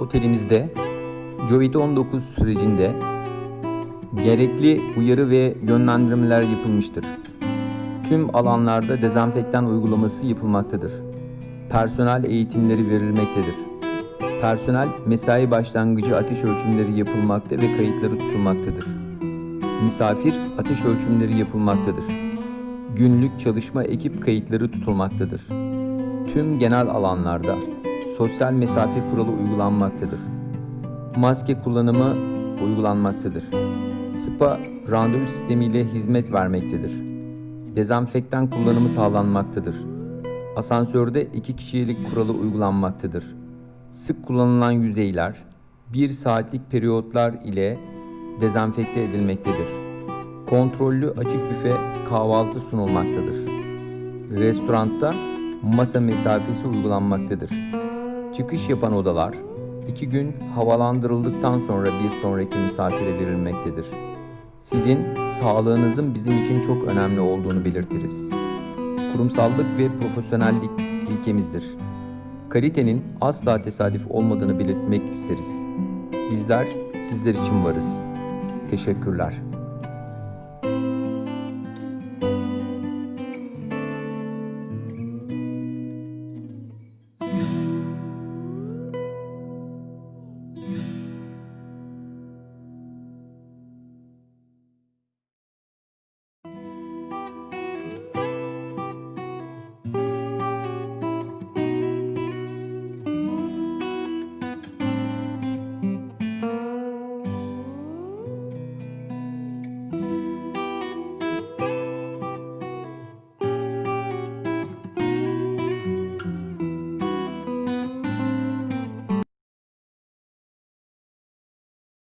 Otelimizde COVID-19 sürecinde gerekli uyarı ve yönlendirmeler yapılmıştır. Tüm alanlarda dezenfektan uygulaması yapılmaktadır. Personel eğitimleri verilmektedir. Personel mesai başlangıcı ateş ölçümleri yapılmakta ve kayıtları tutulmaktadır. Misafir ateş ölçümleri yapılmaktadır. Günlük çalışma ekip kayıtları tutulmaktadır. Tüm genel alanlarda sosyal mesafe kuralı uygulanmaktadır. Maske kullanımı uygulanmaktadır. SPA randevu sistemiyle hizmet vermektedir. Dezenfektan kullanımı sağlanmaktadır. Asansörde iki kişilik kuralı uygulanmaktadır. Sık kullanılan yüzeyler 1 saatlik periyotlar ile dezenfekte edilmektedir. Kontrollü açık büfe kahvaltı sunulmaktadır. Restoranda masa mesafesi uygulanmaktadır. Çıkış yapan odalar 2 gün havalandırıldıktan sonra bir sonraki misafire verilmektedir. Sizin sağlığınızın bizim için çok önemli olduğunu belirtiriz. Kurumsallık ve profesyonellik ilkemizdir. Kalitenin asla tesadüf olmadığını belirtmek isteriz. Bizler sizler için varız. Teşekkürler.